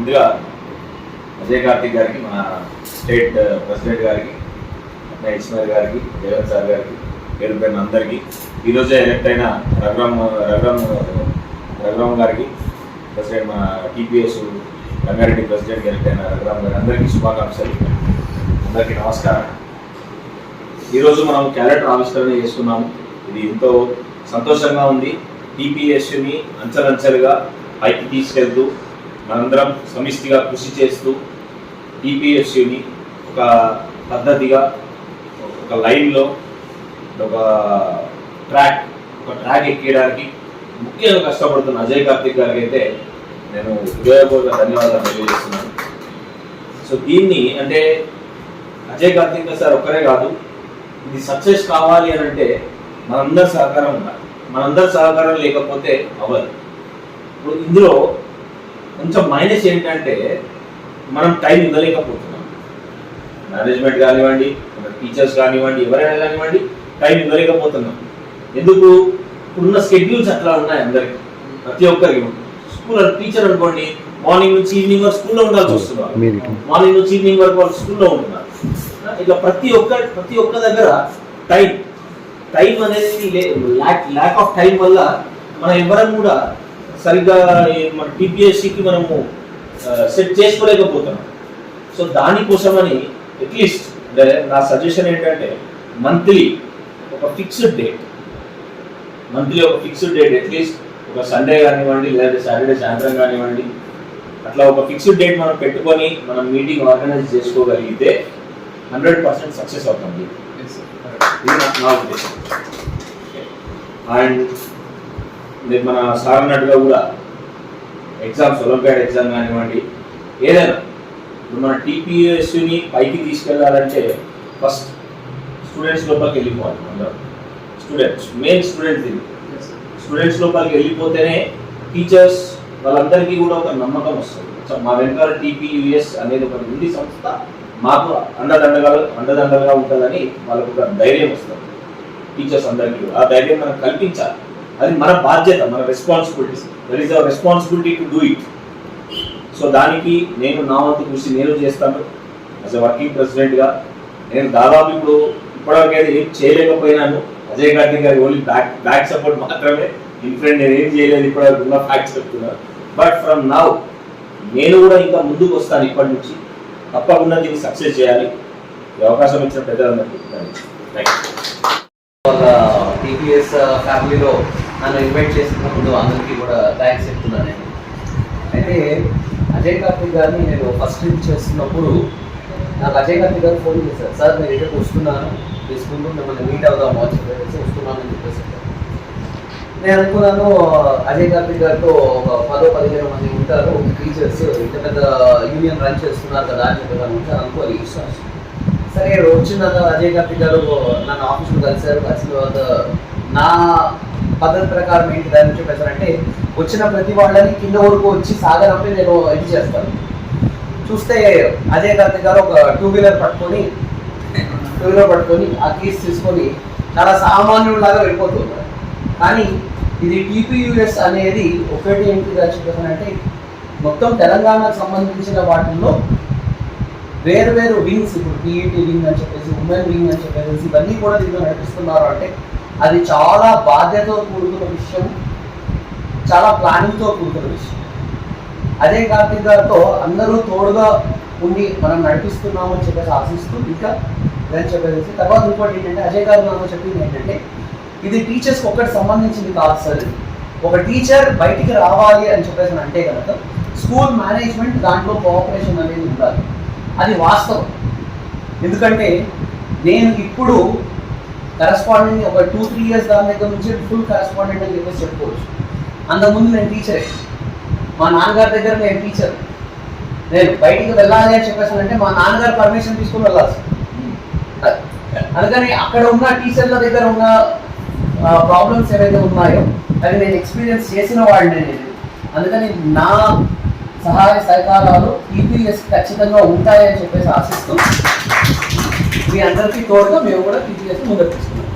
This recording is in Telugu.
ముందుగా అజయ్ కార్తిక్ గారికి మన స్టేట్ ప్రెసిడెంట్ గారికి అన్న ఇస్మాయిల్ గారికి జగన్ సార్ గారికి పేరు అందరికీ ఈరోజే ఎలక్ట్ అయిన రఘురామ్ రఘురామ్ రఘురామ్ గారికి ప్రెసిడెంట్ మన టీపీఎస్ రంగారెడ్డి ప్రెసిడెంట్ ఎలక్ట్ అయిన రఘురామ్ గారి అందరికీ శుభాకాంక్షలు. అందరికీ నమస్కారం. ఈరోజు మనం క్యాలెండర్ ఆవిష్కరణ చేస్తున్నాము. ఇది ఎంతో సంతోషంగా ఉంది. టీపీఎస్ని అంచెలంచెలుగా పైకి తీసుకెళ్తూ మనందరం సమిష్టిగా కృషి చేస్తూ టీపీఎస్యుని ఒక పద్ధతిగా ఒక లైన్లో ఒక ట్రాక్ ఒక ట్రాక్ ఎక్కేయడానికి ముఖ్యంగా కష్టపడుతున్న అజయ్ కార్తిక్ గారికి అయితే నేను హృదయపూర్వక ధన్యవాదాలు తెలియజేస్తున్నాను. సో దీన్ని అంటే అజయ్ కార్తిక్ సార్ ఒక్కరే కాదు ఇది సక్సెస్ కావాలి అని అంటే మనందరి సహకారం ఉండాలి. మనందరి సహకారం లేకపోతే అవ్వదు. ఇప్పుడు ఇందులో కొంచెం మైనస్ ఏంటంటే మనం టైం ఇవ్వలేకపోతున్నాం. మేనేజ్మెంట్ కానివ్వండి టీచర్స్ కానివ్వండి ఎవరైనా కానివ్వండి టైం ఇవ్వలేకపోతున్నాం. ఎందుకు? ఇప్పుడున్న స్కెడ్యూల్స్ అట్లా ఉన్నాయి అందరికి. ప్రతి ఒక్కరికి. స్కూల్ టీచర్ అనుకోండి మార్నింగ్ నుంచి ఈవినింగ్ వరకు స్కూల్లో ఉండాల్సి వస్తున్నారు మార్నింగ్ నుంచి ఈవినింగ్ వరకు వాళ్ళు స్కూల్లో ఉంటున్నారు. ఇట్లా ప్రతి ఒక్క ప్రతి ఒక్క దగ్గర టైం. టైం అనేది ల్యాక్ ల్యాక్ ఆఫ్ టైం వల్ల మనం ఎవరం కూడా సరిగ్గా మన టీపీఎస్సికి మనము సెట్ చేసుకోలేకపోతున్నాం. సో దానికోసమని అట్లీస్ట్ అంటే నా సజెషన్ ఏంటంటే మంత్లీ ఒక ఫిక్స్డ్ డేట్ మంత్లీ ఒక ఫిక్స్డ్ డేట్ అట్లీస్ట్ ఒక సండే కానివ్వండి లేదా సాటర్డే సాయంత్రం కానివ్వండి అట్లా ఒక ఫిక్స్డ్ డేట్ మనం పెట్టుకొని మనం మీటింగ్ ఆర్గనైజ్ చేసుకోగలిగితే హండ్రెడ్ పర్సెంట్ సక్సెస్ అవుతుంది. ఇది నా ఉద్దేశం. అండ్ మీరు మన సార్ అన్నట్టుగా కూడా ఎగ్జామ్స్ ఒలింపియాడ్ ఎగ్జామ్ కానివ్వండి ఏదైనా ఇప్పుడు మన టీపీఎస్ని పైకి తీసుకెళ్ళాలంటే ఫస్ట్ స్టూడెంట్స్ లోపలికి వెళ్ళిపోవాలి అందరం. స్టూడెంట్స్ మెయిన్ స్టూడెంట్స్ ఇది. స్టూడెంట్స్ లోపలికి వెళ్ళిపోతేనే టీచర్స్ వాళ్ళందరికీ కూడా ఒక నమ్మకం వస్తుంది. మా వెనకాల టీపీయుఎస్ అనేది ఒక ఉంది సంస్థ మాకు అండదండగా అండదండగా ఉంటుందని వాళ్ళకు ఒక ధైర్యం వస్తుంది. టీచర్స్ అందరికీ. ఆ ధైర్యం మనం కల్పించాలి. అది మన బాధ్యత మన responsibilities that is our responsibility to do it so దానికి నేను నా వంతు కృషి నేను చేస్తాను. యాజ్ ఎ వర్కింగ్ ప్రెసిడెంట్గా నేను దాదాపు ఇప్పుడు ఇప్పటివరకు అయితే ఏం చేయలేకపోయినాను. అజయ్ గాంధీ గారి ఓన్లీ బ్యాక్ బ్యాక్ సపోర్ట్ మాత్రమే. ఇన్ ఫ్రెండ్ నేను ఏం చేయలేదు ఇప్పటివరకు ఉన్న ఫ్యాక్ట్స్ చెప్తున్నాను బట్ ఫ్రమ్ నౌ నేను కూడా ఇంకా ముందుకు వస్తాను ఇప్పటి నుంచి. తప్పకుండా దీన్ని సక్సెస్ చేయాలి. ఈ అవకాశం ఇచ్చిన పెద్దలందరికీ థ్యాంక్ యూ టీపీఎస్ ఫ్యామిలీలో నన్ను ఇన్వైట్ చేసినందుకు అందరికీ కూడా థ్యాంక్స్ చెప్తున్నాను నేను. అయితే అజయ్ కార్తిక్ గారిని నేను ఫస్ట్ రీచ్ చేస్తున్నప్పుడు నాకు అజయ్ కార్తిక్ గారు ఫోన్ చేశారు. సార్ నేను ఇక్కడికి వస్తున్నాను మీ స్కూల్లో మిమ్మల్ని మీట్ అవుదాము అని చెప్పేసి వస్తున్నాను అని చెప్పేసి. నేను అనుకున్నాను అజయ్ కార్తిక్ గారితో ఒక పదో పదిహేను మంది ఉంటారు. టీచర్స్ ఇంత పెద్ద యూనియన్ రన్ చేస్తున్నారు కదా అని చెప్పేసి అనుకుంటాను అనుకోవాలి సరే వచ్చిన తర్వాత అజయ్ కార్తిక్ గారు నన్ను ఆఫీస్లో కలిశారు. కలిసిన తర్వాత నా పద్ధతి ప్రకారం ఏంటి దాని చెప్పేసారంటే వచ్చిన ప్రతి వాళ్ళని కింద వరకు వచ్చి సాగరంపి నేను ఇది చేస్తాను. చూస్తే అజయ్ కార్తిక్ గారు ఒక టూ వీలర్ పట్టుకొని టూ వీలర్ పట్టుకొని ఆ కీస్ తీసుకొని చాలా సామాన్యులాగా వెళ్ళిపోతున్నారు కానీ ఇది టీపీయుఎస్ అనేది ఒకటి ఏంటిగా చెప్పేసానంటే మొత్తం తెలంగాణకు సంబంధించిన వాటిల్లో వేరు వేరు వింగ్స్ ఇప్పుడు పీఈటీ వింగ్ అని చెప్పేసి ఉమెన్ వింగ్ అని చెప్పేసి ఇవన్నీ కూడా దీంట్లో నడిపిస్తున్నారు అంటే అది చాలా బాధ్యతతో కూడుకున్న విషయం చాలా ప్లానింగ్తో కూడుకున్న విషయం. అదే కార్తీక్ గారితో అందరూ తోడుగా ఉండి మనం నడిపిస్తున్నాము అని చెప్పేసి ఆశిస్తూ ఇంకా ఇదని చెప్పేసి తర్వాత ఇంకోటి ఏంటంటే అజయ్ గారు నాకు చెప్పింది ఏంటంటే ఇది టీచర్స్కి ఒక్కటి సంబంధించింది కాదు సార్ ఒక టీచర్ బయటికి రావాలి అని చెప్పేసి అంటే కనుక స్కూల్ మేనేజ్మెంట్ దాంట్లో కోఆపరేషన్ అనేది ఉండాలి. అది వాస్తవం. ఎందుకంటే నేను ఇప్పుడు కరస్పాండెంట్ ఒక టూ త్రీ ఇయర్స్ దాని దగ్గర నుంచి ఫుల్ కరస్పాండెంట్ అని చెప్పేసి చెప్పుకోవచ్చు. అంతకుముందు నేను టీచరే మా నాన్నగారి దగ్గర నేను టీచర్ నేను బయటికి వెళ్ళాలి అని చెప్పేసానంటే మా నాన్నగారు పర్మిషన్ తీసుకుని వెళ్ళాల్సి అందుకని అక్కడ ఉన్న టీచర్ల దగ్గర ఉన్న ప్రాబ్లమ్స్ ఏవైతే ఉన్నాయో అవి నేను ఎక్స్పీరియన్స్ చేసిన వాడిని నేను. అందుకని నా సహాయ సహకారాలు ఈపీఎస్ ఖచ్చితంగా ఉంటాయని చెప్పేసి ఆశిస్తూ మీ అందరికీ తోడుగా మేము కూడా టీపీఎస్ ముందుకు తీసుకున్నాం